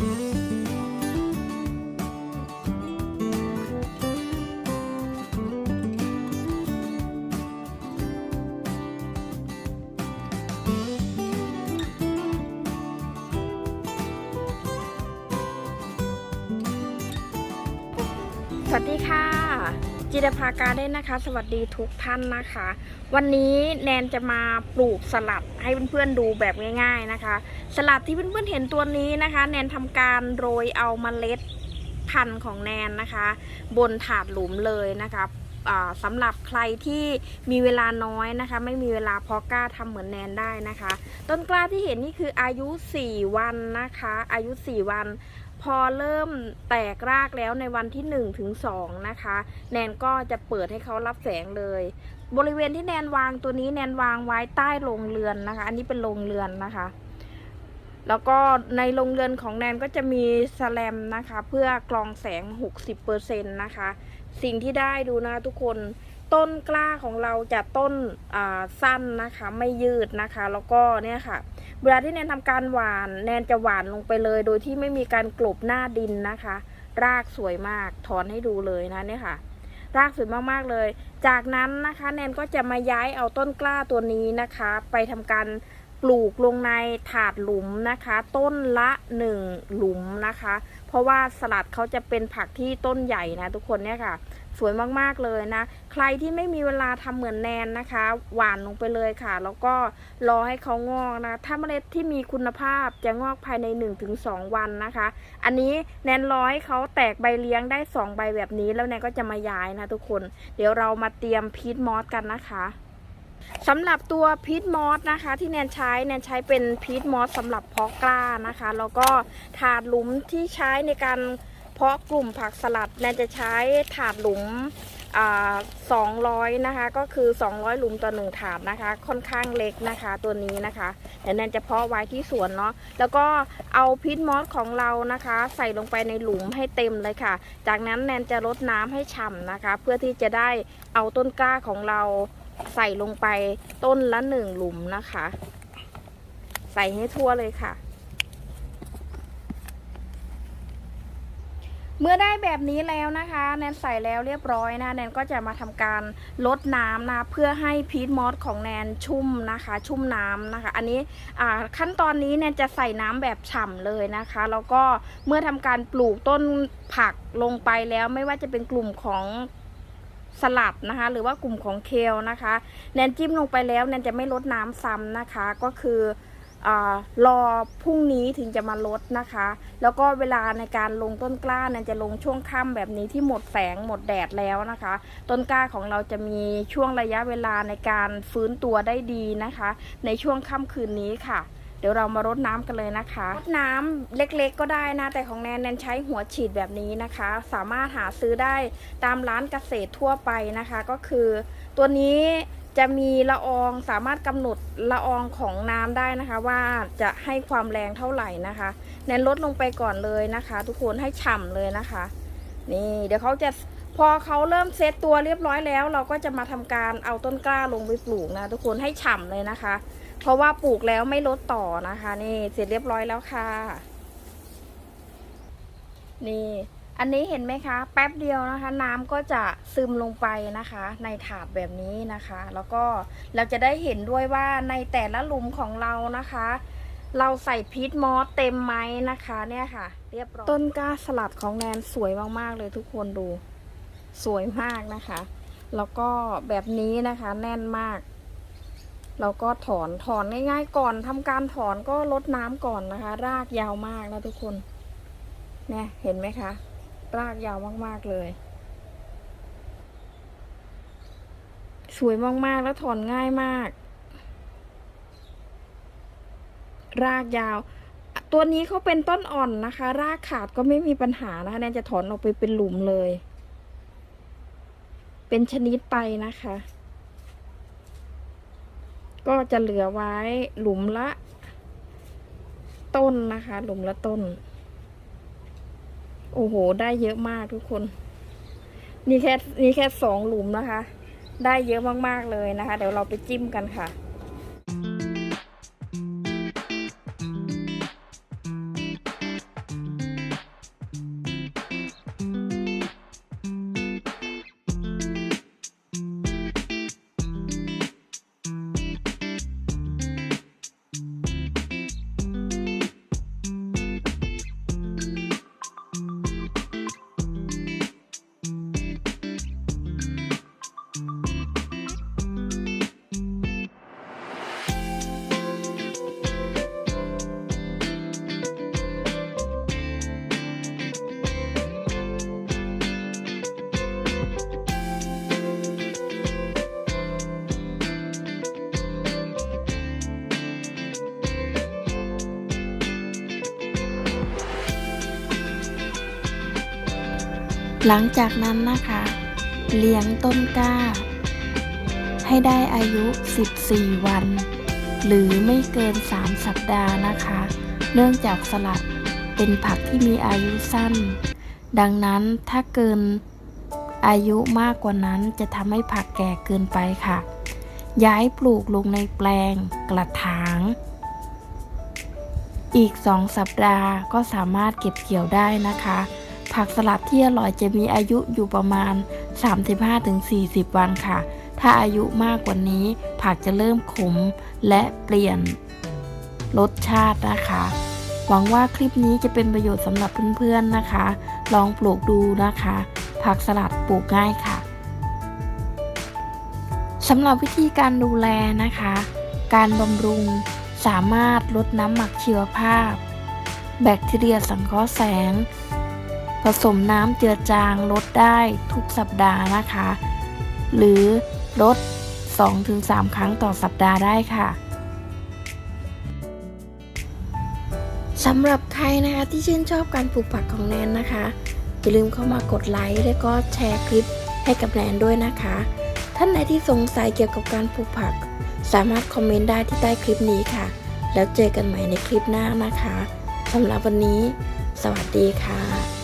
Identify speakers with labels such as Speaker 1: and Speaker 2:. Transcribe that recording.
Speaker 1: สวัสดีค่ะ จิรภาการเด้นนะคะ สวัสดีทุกท่านนะคะ วันนี้แนนจะมาปลูกสลัดให้เพื่อนๆดูแบบง่ายๆนะคะ สลัดที่เพื่อนๆเห็นตัวนี้นะคะ แนนทำการโรยเอาเมล็ดพันธุ์ของแนนนะคะ บนถาดหลุมเลยนะคะอ่าสำหรับใครที่มีเวลาน้อยนะคะ ไม่มีเวลาพอกล้าทำเหมือนแนนได้นะคะ ต้นกล้าที่เห็นนี่คืออายุ 4 วันนะคะ อายุ 4 วัน พอเริ่มแตกรากแล้วในวันที่1ถึง2นะคะ แนนก็จะเปิดให้เขารับแสงเลย บริเวณที่แนนวางตัวนี้แนนวางไว้ใต้โรงเรือนนะคะ อันนี้เป็นโรงเรือนนะคะ แล้วก็ในโรงเรือนของแนนก็จะมีสแลมนะคะ เพื่อกรองแสง 60%นะคะ สิ่งที่ได้ดูนะคะทุกคนต้นกล้าของเราจะต้นอ่าสั้นนะคะ ไม่ยืดนะคะ แล้วก็เนี่ยค่ะ เวลาที่แนนทำการหวาน แนนจะหวานลงไปเลย โดยที่ไม่มีการกลบหน้าดินนะคะ รากสวยมากถอนให้ดูเลยนะเนี่ยค่ะ รากสวยมากๆเลย จากนั้นนะคะ แนนก็จะมาย้ายเอาต้นกล้าตัวนี้นะคะ ไปทำการปลูกลงในถาดหลุมนะคะ ต้นละหนึ่งหลุมนะคะ เพราะว่าสลัดเขาจะเป็นผักที่ต้นใหญ่นะทุกคนเนี่ยค่ะ สวยมากๆเลยนะ ใครที่ไม่มีเวลาทำเหมือนแนนนะคะ หวานลงไปเลยค่ะ แล้วก็รอให้เขางอกนะ ถ้าเมล็ดที่มีคุณภาพจะงอกภายใน 1-2 วันนะคะ อันนี้แนนร้อให้เขาแตกใบเลี้ยงได้ 2 ใบแบบนี้ แล้วแนนก็จะมาย้ายนะทุกคน เดี๋ยวเรามาเตรียมพีทมอสกันนะคะสำหรับตัวพีทมอสนะคะ ที่แนนใช้แนนใช้เป็นพีทมอสสำหรับเพาะกล้านะคะ แล้วก็ถาดหลุมที่ใช้ในการ เพาะกลุ่มผักสลัดแนนจะใช้ถาดหลุมอ่า200นะคะ ก็คือ 200 หลุมต่อหนึ่งถาดนะคะ ค่อนข้างเล็กนะคะ ตัวนี้นะคะเดี๋ยวแนนจะเพาะไว้ที่สวนเนาะแล้วก็เอาพิษมอสของเรานะคะ ใส่ลงไปในหลุมให้เต็มเลยค่ะ จากนั้นแนนจะรดน้ำให้ฉ่ำนะคะ เพื่อที่จะได้เอาต้นกล้าของเราใส่ลงไปต้นละหนึ่งหลุมนะคะ ใส่ให้ทั่วเลยค่ะ เมื่อได้แบบนี้แล้วนะคะ แนนใส่แล้วเรียบร้อยนะแนนก็จะมาทำการลดน้ำนะเพื่อให้พีทมอสของแนนชุ่มนะคะ ชุ่มน้ำนะคะ อันนี้อ่าขั้นตอนนี้แนนจะใส่น้ำแบบฉ่ำเลยนะคะ แล้วก็เมื่อทำการปลูกต้นผักลงไปแล้วไม่ว่าจะเป็นกลุ่มของสลัดนะคะ หรือว่ากลุ่มของเคลนะคะ แนนจิ้มลงไปแล้วแนนจะไม่ลดน้ำซ้ำนะคะ ก็คือ รอพรุ่งนี้ถึงจะมาลดนะคะ แล้วก็เวลาในการลงต้นกล้าเนี่ยจะลงช่วงค่ำแบบนี้ที่หมดแสงหมดแดดแล้วนะคะ ต้นกล้าของเราจะมีช่วงระยะเวลาในการฟื้นตัวได้ดีนะคะ ในช่วงค่ำคืนนี้ค่ะเดี๋ยวเรามารดน้ำกันเลยนะคะรดน้ำเล็กๆก็ได้นะ แต่ของแนนแนนใช้หัวฉีดแบบนี้นะคะ สามารถหาซื้อได้ตามร้านเกษตรทั่วไปนะคะ ก็คือตัวนี้ จะมีละอองสามารถกำหนดละอองของน้ำได้นะคะ ว่าจะให้ความแรงเท่าไหร่นะคะแนนลดลงไปก่อนเลยนะคะ ทุกคนให้ฉ่ำเลยนะคะ นี่เดี๋ยวเขาจะพอเขาเริ่มเซตตัวเรียบร้อยแล้ว เราก็จะมาทำการเอาต้นกล้าลงไปปลูกนะ ทุกคนให้ฉ่ำเลยนะคะ เพราะว่าปลูกแล้วไม่ลดต่อนะคะ นี่เสร็จเรียบร้อยแล้วค่ะ นี่ อันนี้เห็นไหมคะ แป๊บเดียวนะคะ น้ำก็จะซึมลงไปนะคะ ในถาดแบบนี้นะคะ แล้วก็เราจะได้เห็นด้วยว่าในแต่ละหลุมของเรานะคะ เราใส่พีทมอสเต็มไหมนะคะเนี่ยค่ะ เรียบร้อยต้นกล้าสลัดของแนนสวยมากๆเลยทุกคนดู สวยมากนะคะ แล้วก็แบบนี้นะคะแน่นมากเราก็ถอนถอนง่ายๆก่อนทำการถอนก็ลดน้ำก่อนนะคะ รากยาวมากนะทุกคนเนี่ยเห็นไหมคะ รากยาวมากๆเลย สวยมากๆแล้วถอนง่ายมาก รากยาว ตัวนี้เขาเป็นต้นอ่อนนะคะ รากขาดก็ไม่มีปัญหานะคะแนนจะถอนออกไปเป็นหลุมเลย เป็นชนิดไปนะคะ ก็จะเหลือไว้หลุมละ ต้นนะคะ หลุมละต้น โอ้โห ได้เยอะมากทุกคน นี่แค่นี่แค่สองหลุมนะคะ ได้เยอะมากๆเลยนะคะ เดี๋ยวเราไปจิ้มกันค่ะ หลังจากนั้นนะคะ เลี้ยงต้นกล้า ให้ได้อายุ 14 วัน หรือไม่เกิน 3 สัปดาห์นะคะ เนื่องจากสลัดเป็นผักที่มีอายุสั้น ดังนั้นถ้าเกินอายุมากกว่านั้นจะทำให้ผักแก่เกินไปค่ะ ย้ายปลูกลงในแปลงกระถาง อีก 2 สัปดาห์ก็สามารถเก็บเกี่ยวได้นะคะ ผักสลัดที่อร่อยจะมีอายุอยู่ประมาณ 35-40 วันค่ะ ถ้าอายุมากกว่านี้ ผักจะเริ่มขมและเปลี่ยนรสชาตินะคะ หวังว่าคลิปนี้จะเป็นประโยชน์สำหรับเพื่อนๆนะคะ ลองปลูกดูนะคะ ผักสลัดปลูกง่ายค่ะสำหรับวิธีการดูแลนะคะ การบำรุงสามารถลดน้ำหมักชีวภาพ แบคทีเรียสังเคราะห์แสง ผสมน้ำเจือจางลดได้ทุกสัปดาห์นะคะ หรือลด 2-3 ครั้งต่อสัปดาห์ได้ค่ะสำหรับใครนะคะที่ชื่นชอบการปลูกผักของแนนนะคะ อย่าลืมเข้ามากดไลค์และก็แชร์คลิปให้กับแนนด้วยนะคะ ท่านไหนที่สงสัยเกี่ยวกับการปลูกผัก สามารถคอมเมนต์ได้ที่ใต้คลิปนี้ค่ะ แล้วเจอกันใหม่ในคลิปหน้านะคะสำหรับวันนี้ สวัสดีค่ะ